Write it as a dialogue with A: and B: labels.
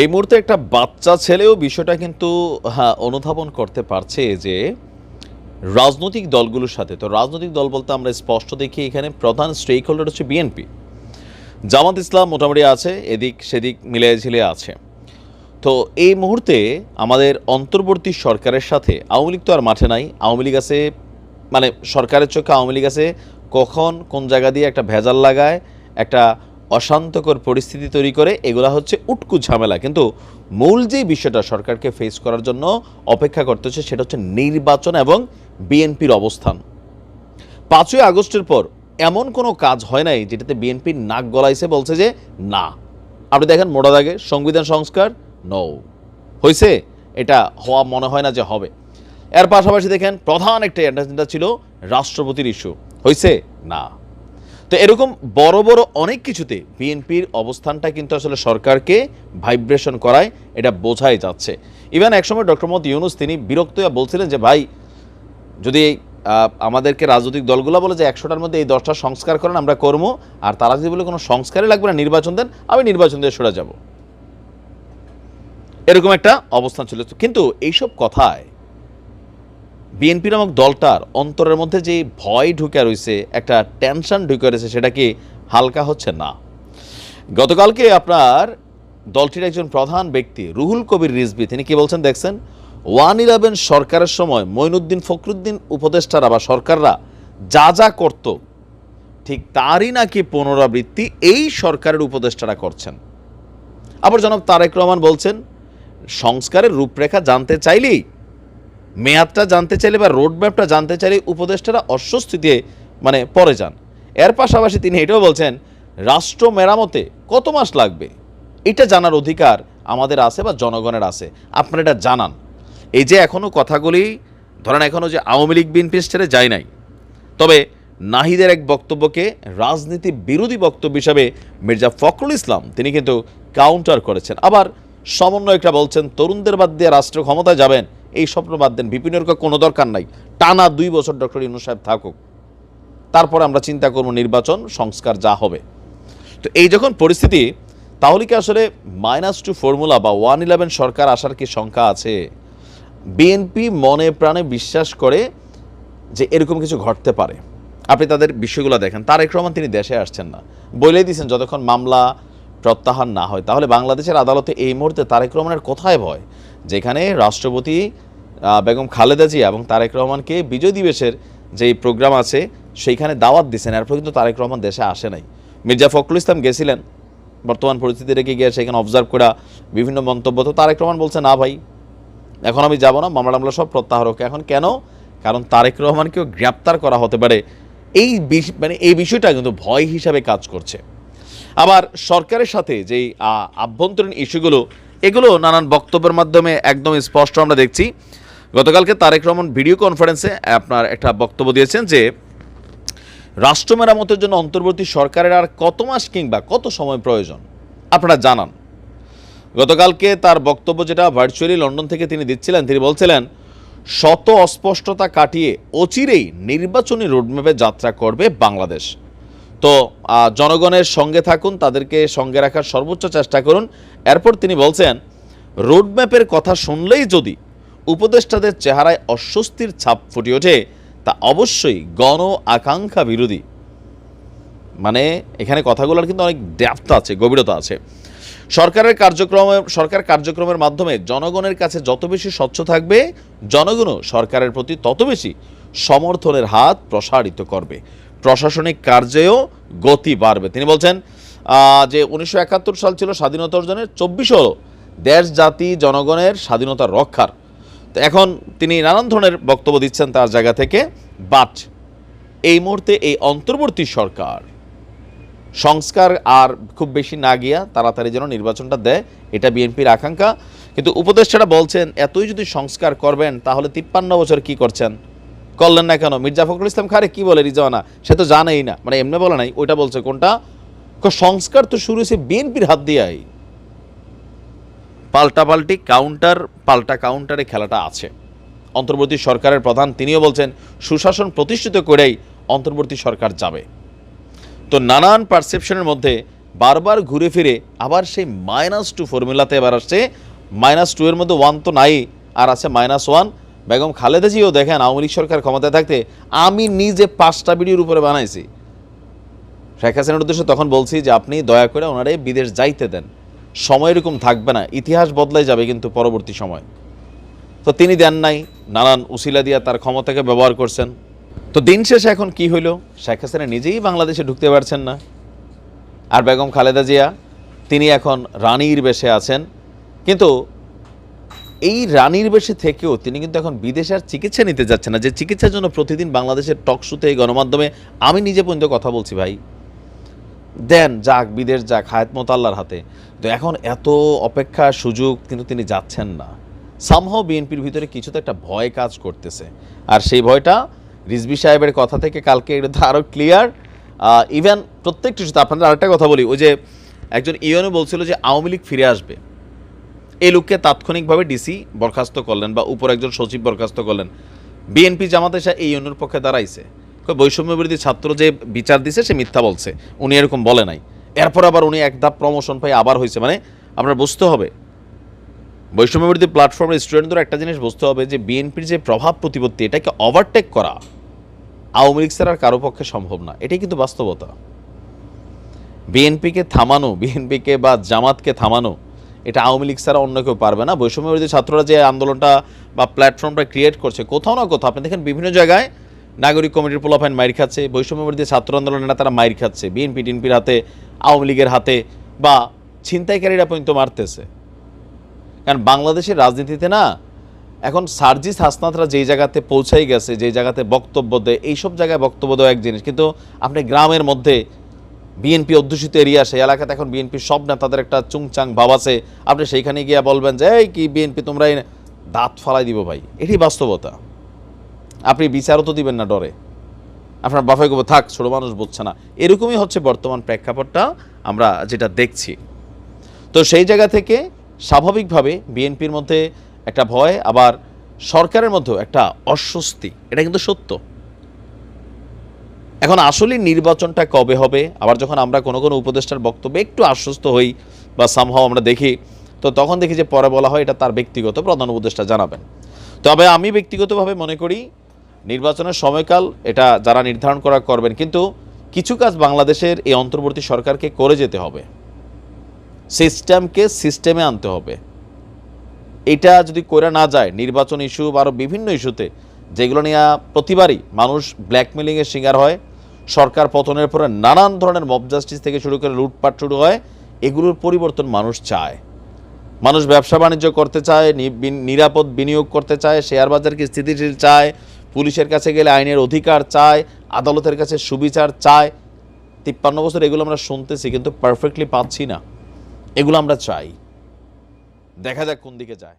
A: এই মুহূর্তে একটা বাচ্চা ছেলেও বিষয়টা কিন্তু হ্যাঁ অনুধাবন করতে পারছে যে রাজনৈতিক দলগুলোর সাথে। তো রাজনৈতিক দল বলতে আমরা স্পষ্ট দেখি এখানে প্রধান স্টেক হোল্ডার হচ্ছে বিএনপি জামাত ইসলাম মোটামুটি আছে, এদিক সেদিক মিলিয়ে ঝিলিয়ে আছে। তো এই মুহূর্তে আমাদের অন্তর্বর্তী সরকারের সাথে, আওয়ামী লীগ তো আর মাঠে নাই, আওয়ামী লীগ আছে মানে সরকারের চোখে আওয়ামী লীগ আছে, কখন কোন জায়গা দিয়ে একটা ভেজাল লাগায়, একটা অশান্তকর পরিস্থিতি তৈরি করে, এগুলা হচ্ছে উটকু ঝামেলা। কিন্তু মূল যে বিষয়টা সরকারকে ফেস করার জন্য অপেক্ষা করতে হচ্ছে, সেটা হচ্ছে নির্বাচন এবং বিএনপির অবস্থান। পাঁচই আগস্টের পর এমন কোনো কাজ হয় নাই যেটাতে বিএনপি নাক গলাইছে, বলছে যে না। আপনি দেখেন মোটা দাগে সংবিধান সংস্কার? নৌ হয়েছে এটা হওয়া মনে হয় না যে হবে। এর পাশাপাশি দেখেন প্রধান একটা এজেন্ডা ছিল রাষ্ট্রপতির ইস্যু হয়েছে না। তো এরকম বড় বড় অনেক কিছুতে বিএনপির অবস্থানটা কিন্তু আসলে সরকারকে ভাইব্রেশন করায়, এটা বোঝাই যাচ্ছে। ইভেন একসময় ডক্টর মোহাম্মদ ইউনুস তিনি বিরক্ত হয়ে বলছিলেন যে, ভাই, যদি আমাদেরকে রাজনৈতিক দলগুলো বলে যে একশোটার মধ্যে এই দশটা সংস্কার করেন, আমরা করব, আর তারা যদি বলে কোনো সংস্কারই লাগবে না, নির্বাচন দেন, আমি নির্বাচন দিয়ে সরে যাব। এরকম একটা অবস্থান ছিল। কিন্তু এইসব কথায় বিএনপি নামক দলটার অন্তরের মধ্যে যে ভয় ঢুকে রয়েছে একটা টেনশন ঢুকে রয়েছে সেটা কি হালকা হচ্ছে না? গতকালকে আপনার দলটির একজন প্রধান ব্যক্তি, রুহুল কবির রিজবি তিনি কি বলছেন দেখছেন? ওয়ান ইলেভেন সরকারের সময় মঈনুদ্দিন ফখরুদ্দিন উপদেষ্টারা বা সরকাররা যা যা করত, ঠিক তারই নাকি পুনরাবৃত্তি এই সরকারের উপদেষ্টারা করছেন। আবার জনাব তারেক রহমান বলছেন, সংস্কারের রূপরেখা জানতে চাইলেই মেয়াদটা জানতে চাইলে বা রোড ম্যাপটা জানতে চাইলে উপদেষ্টারা অস্বস্তিতে মানে পরে যান। এর পাশাপাশি তিনি এটাও বলছেন, রাষ্ট্র মেরামতে কত মাস লাগবে? এটা জানার অধিকার আমাদের আছে বা জনগণের আছে। আপনারা এটা জানান। এই যে এখনও কথাগুলি, ধরেন এখনও যে আওয়ামী লীগ, বিএনপি ছেড়ে যায় নাই। তবে নাহিদের এক বক্তব্যকে রাজনীতি বিরোধী বক্তব্য হিসাবে মির্জা ফখরুল ইসলাম, তিনি কিন্তু কাউন্টার করেছেন। আবার সমন্বয়করা বলছেন, তরুণদের বাদ দিয়ে রাষ্ট্র ক্ষমতায় যাবেন এই স্বপ্ন বাদ দেন। বিপিনের কোনো দরকার নাই। টানা দুই বছর ডক্টর ইনু সাহেব থাকুক। তারপরে আমরা চিন্তা করব নির্বাচন, সংস্কার যা হবে। তো এই যখন পরিস্থিতি, তাহলে কি আসলে মাইনাস টু ফর্মুলা বা ওয়ান ইলেভেন সরকার আসার কি শঙ্কা আছে? বিএনপি মনে প্রাণে বিশ্বাস করে যে এরকম কিছু ঘটতে পারে। আপনি তাদের বিষয়গুলো দেখেন। তারেক রহমান তিনি দেশে আসছেন না। বলেই দিয়েছেন, যতক্ষণ মামলা প্রত্যাহার না হয়, তাহলে বাংলাদেশের আদালতে এই মুহূর্তে তারেক রহমানের কোথায় ভয়? যেখানে রাষ্ট্রপতি বেগম খালেদা জিয়া এবং তারেক রহমানকে বিজয় দিবসের যেই প্রোগ্রাম আছে, সেইখানে দাওয়াত দিয়েছেন এরপর কিন্তু তারেক রহমান দেশে আসে নাই। মির্জা ফখরুল ইসলাম গেছিলেন। বর্তমান পরিস্থিতি রেখে গিয়ে সেখানে অবজার্ভ করা বিভিন্ন মন্তব্য। তো তারেক রহমান বলছে, না ভাই, এখন আমি যাব না। মামলা টামলা সব প্রত্যাহার হোক। এখন কেন? কারণ তারেক রহমানকেও গ্রেপ্তার করা হতে পারে। এই মানে এই বিষয়টা কিন্তু ভয় হিসাবে কাজ করছে। আবার সরকারের সাথে যেই আভ্যন্তরীণ ইস্যুগুলো এগুলো নানান বক্তব্যের মাধ্যমে একদম স্পষ্ট আমরা দেখছি। গতকালকে তারেক রহমান ভিডিও কনফারেন্সে আপনার একটা বক্তব্য দিয়েছেন যে, রাষ্ট্র মেরামতের জন্য অন্তর্বর্তী সরকারের আর কত মাস কিংবা কত সময় প্রয়োজন? আপনারা জানান। গতকালকে তার বক্তব্য যেটা ভার্চুয়ালি লন্ডন থেকে তিনি দিচ্ছিলেন, তিনি বলছিলেন, শত অস্পষ্টতা কাটিয়ে অচিরেই নির্বাচনী রোডম্যাপে যাত্রা করবে বাংলাদেশ। তো জনগণের সঙ্গে থাকুন, তাদেরকে সঙ্গে রাখার সর্বোচ্চ চেষ্টা করুন। এরপর তিনি বলছেন, রোডম্যাপের কথা শুনলেই যদি উপদেষ্টাদের চেহারায় অস্বস্তির ছাপ ফুটে ওঠে, তা অবশ্যই গণ আকাঙ্ক্ষা বিরোধী। মানে এখানে কথাগুলোর কিন্তু অনেক ডেপথ আছে, গভীরতা আছে। সরকারের কার্যক্রমে, সরকার কার্যক্রমের মাধ্যমে জনগণের কাছে যত বেশি স্বচ্ছ থাকবে, জনগণও সরকারের প্রতি তত বেশি সমর্থনের হাত প্রসারিত করবে। প্রশাসনিক কার্যেও গতি বাড়বে। তিনি বলছেন যে উনিশশো একাত্তর সাল ছিল স্বাধীনতা অর্জনের চব্বিশ হলো দেশ, জাতি, জনগণের স্বাধীনতা রক্ষার। তো এখন তিনি নানান ধরনের বক্তব্য দিচ্ছেন তার জায়গা থেকে। বাট এই মুহূর্তে এই অন্তর্বর্তী সরকার সংস্কার আর খুব বেশি না গিয়া তাড়াতাড়ি যেন নির্বাচনটা দেয়, এটা বিএনপির আকাঙ্ক্ষা। কিন্তু উপদেষ্টারা বলছেন, এতই যদি সংস্কার করবেন, তাহলে তিপ্পান্ন বছর কি করছেন? করলেন না কেন? মির্জা ফখরুল ইসলাম খারে কি বলে রিজওয়ানা? সে তো জানেই না। মানে এমনি বলে নাই, ওইটা বলছে কোনটা? সংস্কার তো শুরু হয়েছে বিএনপির হাত দিয়েই। পাল্টাপাল্টি কাউন্টার পাল্টা কাউন্টারে খেলাটা আছে। অন্তর্বর্তী সরকারের প্রধান তিনিও বলছেন, সুশাসন প্রতিষ্ঠিত করেই অন্তর্বর্তী সরকার যাবে। তো নানান পারসেপশনের মধ্যে বারবার ঘুরে ফিরে আবার সেই মাইনাস টু ফর্মুলাতে এবার আসছে। মাইনাস টু এর মধ্যে ওয়ান তো নাই, আর আছে মাইনাস ওয়ান বেগম খালেদা জিও দেখেন, আওয়ামী লীগ সরকার ক্ষমতায় থাকতে আমি নিজে পাঁচটা ভিডিওর উপরে বানাইছি। শেখ হাসিনার উদ্দেশ্যে তখন বলছি যে, আপনি দয়া করে ওনারে বিদেশ যাইতে দেন। সময় এরকম থাকবে না। ইতিহাস বদলাই যাবে কিন্তু পরবর্তী সময়। তো তিনি দেন নাই। নানান উসিলা দিয়া তার ক্ষমতাকে ব্যবহার করছেন। তো দিন শেষে এখন কি হইল? শেখ হাসিনা নিজেই বাংলাদেশে ঢুকতে পারছেন না। আর বেগম খালেদা জিয়া, তিনি এখন রানীর বেশে আছেন। কিন্তু এই রানীর বেশে থেকেও তিনি কিন্তু এখন বিদেশে আর চিকিৎসা নিতে যাচ্ছে না। যে চিকিৎসার জন্য প্রতিদিন বাংলাদেশের টক শুতে এই গণমাধ্যমে আমি নিজে পর্যন্ত কথা বলছি ভাই। দেন যাক, বিদেশ যাক, হায়াত মোতাল্লার হাতে। তো এখন এত অপেক্ষা সুযোগ কিন্তু তিনি যাচ্ছেন না। সামহাও বিএনপির ভিতরে কিছু তো একটা ভয় কাজ করতেছে। আর সেই ভয়টা রিজবি সাহেবের কথা থেকে কালকে এটা আরও ক্লিয়ার ইভেন প্রত্যেকটি আপনাদের আরেকটা কথা বলি, ওই যে একজন ইয়নও বলছিল যে আওয়ামী লীগ ফিরে আসবে। এই লোককে তাৎক্ষণিকভাবে ডিসি বরখাস্ত করলেন বা উপর একজন সচিব বরখাস্ত করলেন। বিএনপি জামাতে এসে এই ইউনিয়নের পক্ষে দাঁড়াইছে। কই বৈষম্য বিরোধী ছাত্র যে বিচার দিছে, সে মিথ্যা বলছে। উনি এরকম বলে নাই। এরপর আবার উনি এক ধাপ প্রমোশন পাই আবার হয়েছে মানে আপনার বুঝতে হবে বৈষম্য বিরোধী প্ল্যাটফর্মের স্টুডেন্টদের একটা জিনিস বুঝতে হবে যে বিএনপির যে প্রভাব প্রতিপত্তি, এটাকে ওভারটেক করা আওয়ামী লীগ ছাড়া কারও পক্ষে সম্ভব না। এটাই কিন্তু বাস্তবতা। বিএনপিকে থামানো বিএনপিকে বা জামাতকে থামানো এটা আওয়ামী লীগ ছাড়া অন্য কেউ পারবে না। বৈষম্য ছাত্ররা যে আন্দোলনটা বা প্ল্যাটফর্মটা ক্রিয়েট করছে, কোথাও না কোথাও, আপনি দেখেন বিভিন্ন জায়গায় নাগরিক কমিটির পোলাফাইন মাইর খাচ্ছে বৈষম্য ছাত্র আন্দোলনের তারা মাইর খাচ্ছে, বিএনপি, টিএনপির হাতে, আওয়ামী লীগের হাতে, বা ছিনতাইকারীরা পর্যন্ত মারতেছে। কারণ বাংলাদেশের রাজনীতিতে না, এখন সার্জিস হাসনাতরা যেই জায়গাতে পৌঁছাই গেছে, যেই জায়গাতে বক্তব্য দেয়, এইসব জায়গায় বক্তব্য দেওয়া এক জিনিস। কিন্তু আপনি গ্রামের মধ্যে বিএনপি অধ্যুষিত এরিয়া, সেই এলাকাতে এখন বিএনপির সব নেতাদের একটা চুংচাং ভাব আছে। আপনি সেইখানে গিয়ে বলবেন যে, এই কি বিএনপি, তোমরা দাঁত ফালাই দিব ভাই? এটি বাস্তবতা। আপনি বিচারও তো দিবেন না ডরে। আপনার বাফাই কবে থাক, ছোট মানুষ বুঝছে না। এরকমই হচ্ছে বর্তমান প্রেক্ষাপটটা আমরা যেটা দেখছি। তো সেই জায়গা থেকে স্বাভাবিকভাবে বিএনপির মধ্যে একটা ভয়, আবার সরকারের মধ্যেও একটা অস্বস্তি। এটা কিন্তু সত্য। এখন আসলে নির্বাচনটা কবে হবে? আবার যখন আমরা কোনো কোনো উপদেষ্টার বক্তব্যে একটু আশ্বস্ত হই বা সামহাও আমরা দেখি, তো তখন দেখি যে পরে বলা হয় এটা তার ব্যক্তিগত প্রধান উপদেষ্টা জানাবেন। তবে আমি ব্যক্তিগতভাবে মনে করি, নির্বাচনের সময়কাল এটা যারা নির্ধারণ করা করবেন, কিন্তু কিছু কাজ বাংলাদেশের এই অন্তর্বর্তী সরকারকে করে যেতে হবে। সিস্টেমকে সিস্টেমে আনতে হবে। এটা যদি করে না যায়, নির্বাচন ইস্যু বা আরও বিভিন্ন ইস্যুতে, যেগুলো নিয়ে প্রতিবারই মানুষ ব্ল্যাকমেলিংয়ের শিকার হয় সরকার পতনের পরে নানান ধরনের মব জাস্টিস থেকে শুরু করে লুটপাট শুরু হয়, এগুলোর পরিবর্তন মানুষ চায়। মানুষ ব্যবসা বাণিজ্য করতে চায় নিরাপদ বিনিয়োগ করতে চায় শেয়ার বাজারকে স্থিতিশীল চায়, পুলিশের কাছে গেলে আইনের অধিকার চায়, আদালতের কাছে সুবিচার চায়। তিপ্পান্ন বছর এগুলো আমরা শুনতেছি কিন্তু পারফেক্টলি পাচ্ছি না। এগুলো আমরা চাই। দেখা যাক কোন দিকে যায়।